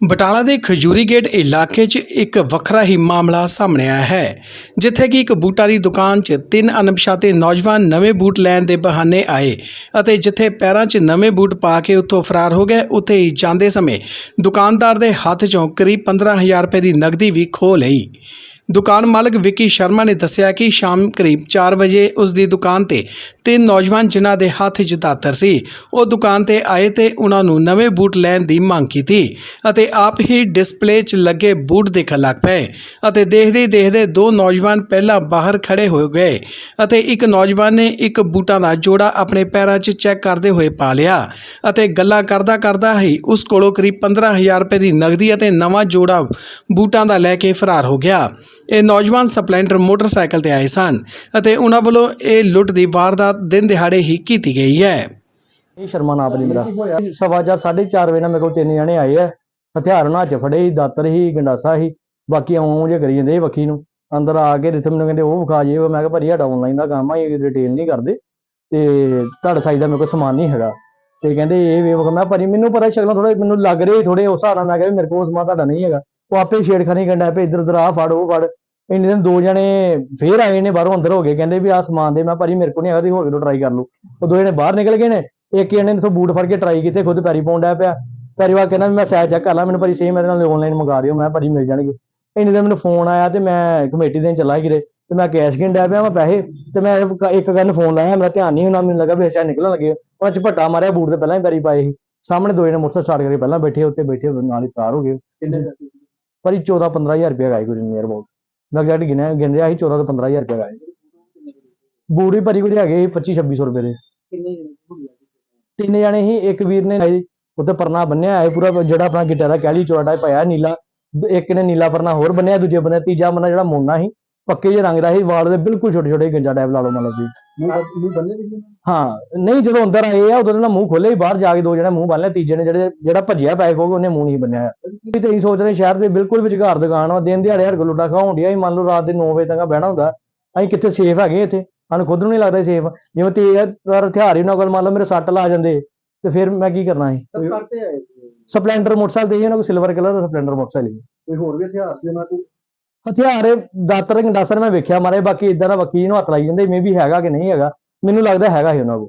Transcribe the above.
ਬਟਾਲਾ ਦੇ ਖਜੂਰੀ ਗੇਟ ਇਲਾਕੇ 'ਚ ਇੱਕ ਵੱਖਰਾ ਹੀ ਮਾਮਲਾ ਸਾਹਮਣੇ ਆਇਆ ਹੈ, ਜਿੱਥੇ ਕਿ ਇੱਕ ਬੂਟਾਂ ਦੀ ਦੁਕਾਨ 'ਚ ਤਿੰਨ ਅਣਪਛਾਤੇ ਨੌਜਵਾਨ ਨਵੇਂ ਬੂਟ ਲੈਣ ਦੇ ਬਹਾਨੇ ਆਏ ਅਤੇ ਜਿੱਥੇ ਪੈਰਾਂ 'ਚ ਨਵੇਂ ਬੂਟ ਪਾ ਕੇ ਉੱਥੋਂ ਫਰਾਰ ਹੋ ਗਏ, ਉੱਥੇ ਹੀ ਜਾਂਦੇ ਸਮੇਂ ਦੁਕਾਨਦਾਰ ਦੇ ਹੱਥ 'ਚੋਂ ਕਰੀਬ 15000 ਰੁਪਏ ਦੀ ਨਕਦੀ ਵੀ ਖੋਹ ਲਈ। ਦੁਕਾਨ ਮਾਲਕ ਵਿੱਕੀ ਸ਼ਰਮਾ ਨੇ ਦੱਸਿਆ ਕਿ ਸ਼ਾਮ ਕਰੀਬ 4 ਵਜੇ ਉਸ ਦੀ ਦੁਕਾਨ ਤੇ ਤਿੰਨ ਨੌਜਵਾਨ ਜਿਨ੍ਹਾਂ ਦੇ ਹੱਥ 'ਚ ਦਾਤਰ ਸੀ। ਉਹ ਦੁਕਾਨ ਤੇ ਆਏ ਤੇ ਉਹਨਾਂ ਨੂੰ ਨਵੇਂ ਬੂਟ ਲੈਣ ਦੀ ਮੰਗ ਕੀਤੀ ਅਤੇ ਆਪ ਹੀ ਡਿਸਪਲੇ 'ਚ ਲੱਗੇ ਬੂਟ ਦੇਖਣ ਲੱਗ ਪਏ ਅਤੇ ਦੇਖਦੇ ਦੇਖਦੇ ਦੋ ਨੌਜਵਾਨ ਪਹਿਲਾਂ ਬਾਹਰ ਖੜੇ ਹੋ ਗਏ ਅਤੇ ਇੱਕ ਨੌਜਵਾਨ ਨੇ ਇੱਕ ਬੂਟਾਂ ਦਾ ਜੋੜਾ ਆਪਣੇ ਪੈਰਾਂ 'ਚ ਚੈੱਕ ਕਰਦੇ ਹੋਏ ਪਾ ਲਿਆ ਅਤੇ ਗੱਲਾਂ ਕਰਦਾ ਕਰਦਾ ਹੀ ਉਸ ਕੋਲੋਂ ਕਰੀਬ 15000 ਰੁਪਏ ਦੀ ਨਗਦੀ ਅਤੇ ਨਵਾਂ ਜੋੜਾ ਬੂਟਾਂ ਦਾ ਲੈ ਕੇ ਫਰਾਰ ਹੋ ਗਿਆ। ਇਹ ਨੌਜਵਾਨ ਸਪਲੈਂਡਰ ਮੋਟਰਸਾਈਕਲ ਤੇ ਆਏ ਸਨ ਅਤੇ ਉਹਨਾਂ ਵੱਲੋਂ ਇਹ ਲੁੱਟ ਦੀ ਵਾਰਦਾਤ ਦਿਨ ਦਿਹਾੜੇ ਹੀ ਕੀਤੀ ਗਈ ਹੈ। ਇਹ ਸ਼ਰਮਾ ਨਾਮ ਜੀ ਮੇਰਾ। ਸਵਾ ਚਾਰ, ਸਾਢੇ ਚਾਰ ਵਜੇ ਨਾਲ ਮੇਰੇ ਕੋਲ ਤਿੰਨ ਜਣੇ ਆਏ ਆ। ਹਥਿਆਰ ਉਹਨਾਂ 'ਚ ਫੜੇ ਸੀ, ਦਾਤਰ ਹੀ ਗੰਡਾਸਾ ਸੀ। ਬਾਕੀ ਆਉਂ ਜੇ ਕਰੀ ਜਾਂਦੇ ਸੀ ਵੱਖੀ ਨੂੰ। ਅੰਦਰ ਆ ਕੇ ਰਿਥਮ ਮੈਨੂੰ ਕਹਿੰਦੇ, ਉਹ ਵਿਖਾ ਜੇ ਮੈਂ ਕਿਹਾ ਭਾਜੀ, ਸਾਡਾ ਆਨਲਾਈਨ ਦਾ ਕੰਮ ਆ, ਇਹ ਰਿਟੇਲ ਨਹੀਂ ਕਰਦੇ। ਤੇ ਤੁਹਾਡਾ ਸਾਈਜ਼ ਦਾ ਮੇਰੇ ਕੋਲ ਸਮਾਨ ਨਹੀਂ ਹੈਗਾ। ਤੇ ਕਹਿੰਦੇ, ਇਹ ਵੇ ਮੈਂ ਕਿਹਾ ਮੈਨੂੰ ਪਤਾ ਸ਼ਕਲਾਂ ਥੋੜਾ ਮੈਨੂੰ ਲੱਗ ਰਹੀ ਥੋੜੇ ਉਸ ਹਿਸਾਬ ਨਾਲ ਮੈਂ ਕਿਹਾ ਮੇਰੇ ਕੋਲ ਸਮਾਨ ਤੁਹਾਡਾ ਨਹੀਂ ਹੈਗਾ। ਉਹ ਆਪੇ ਛੇੜਖਾਨੀ ਕਰਨ ਕੰਡਾ ਪਏ, ਇੱਧਰ ਉੱਧਰ ਆ ਫੜ, ਉਹ ਫੜ। ਇੰਨੇ ਦਿਨ ਦੋ ਜਣੇ ਫੇਰ ਆਏ ਨੇ, ਬਾਹਰੋਂ ਅੰਦਰ ਹੋ ਗਏ, ਕਹਿੰਦੇ ਵੀ ਆਹ ਸਮਾਨ ਦੇ, ਮੈਂ ਭਾਜੀ ਮੇਰੇ ਕੋਲ ਨਹੀਂ ਹੈਗਾ, ਤੁਸੀਂ ਹੋਰ ਕਿਤੋਂ ਟਰਾਈ ਕਰ ਲਓ। ਉਹ ਦੋ ਜਣੇ ਬਾਹਰ ਨਿਕਲ ਗਏ ਨੇ, ਇੱਕ ਜਣੇ ਨੇ ਤੋਂ ਬੂਟ ਫੜ ਕੇ ਟਰਾਈ ਕੀਤੇ, ਖੁਦ ਪੈਰੀ ਪਾਉਣ ਡਿਆ ਪਿਆ। ਪੈਰੀ ਵਾ ਕਹਿੰਦਾ ਵੀ ਮੈਂ ਸਾਈਜ਼ ਚੈੱਕ ਕਰ ਲਾਂ, ਮੈਨੂੰ ਭਾਜੀ ਸੇਮ ਮੇਰੇ ਨਾਲ ਆਨਲਾਈਨ ਮੰਗਾ ਦਿਓ, ਮੈਂ ਭਾਜੀ ਮਿਲ ਜਾਣਗੇ। ਇੰਨੇ ਦਿਨ ਮੈਨੂੰ ਫੋਨ ਆਇਆ ਤੇ ਮੈਂ ਕਮੇਟੀ ਦੇਣ ਚੱਲਾ ਕਿਰੇ ਤੇ ਮੈਂ ਕੈਸ਼ ਗਿਣ ਡਿਆ ਪਿਆ ਮੈਂ ਪੈਸੇ, ਤੇ ਮੈਂ ਇੱਕ- ਇੱਕ ਗੱਲ ਫੋਨ ਲਾਇਆ, ਮੇਰਾ ਧਿਆਨ ਨਹੀਂ ਹੁੰਦਾ, ਮੈਨੂੰ ਲੱਗਾ ਵੀ ਅੱਛਾ ਨਿਕਲਣ ਲੱਗੇ। ਉਹਨਾਂ ਚ ਭੱਟਾ ਮਾਰਿਆ, ਬੂਟ ਤੇ ਪਹਿਲਾਂ ਹੀ ਪੈਰੀ ਪਾਏ ਸੀ। ਸਾਹਮਣੇ ਦੋ ਜਣੇ ਮੋਟਰਸਾਈਕਲ ਸਟਾਰਟ ਕਰਕੇ ਪਹਿਲਾਂ ਬੈਠੇ ਉੱਤੇ ਬੈਠੇ, ਨਾਲ ਹੀ ਫਰਾਰ ਹੋ ਗਏ। ਭਾਜੀ 14 15000 ਰੁਪਏ ਗਾਏ ਕੋਈ ਨੀਅਰ ਅਬਾਊਟ ਮੈਂ ਐਗਜ਼ੈਕਟ ਗਿਣਿਆ ਗਿਣ ਰਿਹਾ ਸੀ 14 ਤੋਂ 15000 ਰੁਪਏ ਬੂਟ ਵੀ ਭਾਜੀ ਕੋਈ ਹੈਗੇ ਸੀ 25 2600 ਰੁਪਏ ਦੇ। ਤਿੰਨ ਜਣੇ ਹੀ ਇੱਕ ਵੀਰ ਨੇ ਉੱਤੇ ਪਰਨਾ ਬੰਨਿਆ ਹੈ ਪੂਰਾ ਜਿਹੜਾ ਆਪਣਾ ਗਿੱਟਾ ਦਾ ਕਹਿਲੀ ਚੌੜਾ ਪਾਇਆ ਨੀਲਾ। ਇੱਕ ਨੇ ਨੀਲਾ ਪਰਨਾ ਹੋਰ ਬੰਨਿਆ ਦੂਜੇ ਬੰਨੇ ਤੀਜਾ ਬੰਨਾ ਜਿਹੜਾ ਮੋਨਾ ਸੀ ਪੱਕੇ ਜਿਹੇ ਰੰਗ ਦਾ ਸੀ ਵਾਲ ਦੇ ਬਿਲਕੁਲ ਛੋਟੇ ਛੋਟੇ ਗੰਜਾ ਟਾਈਪ ਲਾ ਲਓ ਮਤਲਬ ਜੀ। ਹਾਂ ਨਹੀਂ ਜਦੋਂ ਅੰਦਰ ਆਏ ਆ ਉਦੋਂ ਇਹਨਾਂ ਮੂੰਹ ਖੋਲੇ ਹੀ ਬਾਹਰ ਜਾ ਕੇ ਦੋ ਜਣੇ ਮੂੰਹ ਬੰਨ ਲਿਆ ਤੀਜੇ ਨੇ ਜਿਹੜੇ ਜਿਹੜਾ ਭੱਜਿਆ ਪੈ ਕੋਗੇ ਉਹਨੇ ਮੂੰਹ ਨਹੀਂ ਬੰਨਿਆ ਵੀ ਤੇ ਸੋਚ ਰਹੇ ਸ਼ਹਿਰ ਦੇ ਬਿਲਕੁਲ ਵਿਚਕਾਰ ਦੁਕਾਨ ਵਾ ਦਿਨ ਦਿਹਾੜੇ ਹਰ ਲੁੱਟਾ ਖਾਉਣ ਡਿਆ ਸੀ ਮੰਨ ਲਓ ਰਾਤ ਦੇ 9 ਵਜੇ ਤੱਕ ਬਹਿਣਾ ਹੁੰਦਾ ਅਸੀਂ ਕਿੱਥੇ ਸੇਫ ਹੈਗੇ ਇੱਥੇ? ਸਾਨੂੰ ਖੁਦ ਨੂੰ ਨਹੀਂ ਲੱਗਦਾ ਸੇਫ ਜਿਵੇਂ ਤੇਜ਼ ਹਥਿਆਰ ਹੀ ਨਾ ਕੋਲ ਮੰਨ ਲਓ ਮੇਰੇ ਸੱਟ ਲਾ ਜਾਂਦੇ ਤੇ ਫਿਰ ਮੈਂ ਕੀ ਕਰਨਾ ਸੀ? ਸਪਲੈਂਡਰ ਮੋਟਰਸਾਈਕਲ ਤੇ ਸੀ ਉਹਨਾਂ ਕੋਲ ਸਿਲਵਰ ਕਲਰ ਦਾ ਸਪਲੈਂਡਰ ਮੋਟਰਸਾਈਕਲ ਕੋਈ ਹੋਰ ਵੀ ਹਥਿਆਰ ਸੀ ਉਹਨਾਂ ਕੋਲ? ਹਥਿਆਰ ਦਾਤਰ ਗੰਡਾਸਰ ਮੈਂ ਵੇਖਿਆ ਮਾਰੇ ਬਾਕੀ ਇਦਾਂ ਦਾ ਵਕੀਲ ਨੂੰ ਹੱਥ ਲਾਈ ਜਾਂਦੇ ਮੈਂ ਵੀ ਹੈਗਾ ਕਿ ਨਹੀਂ ਹੈਗਾ, ਮੈਨੂੰ ਲੱਗਦਾ ਹੈਗਾ ਹੀ ਉਹਨਾਂ ਕੋਲ।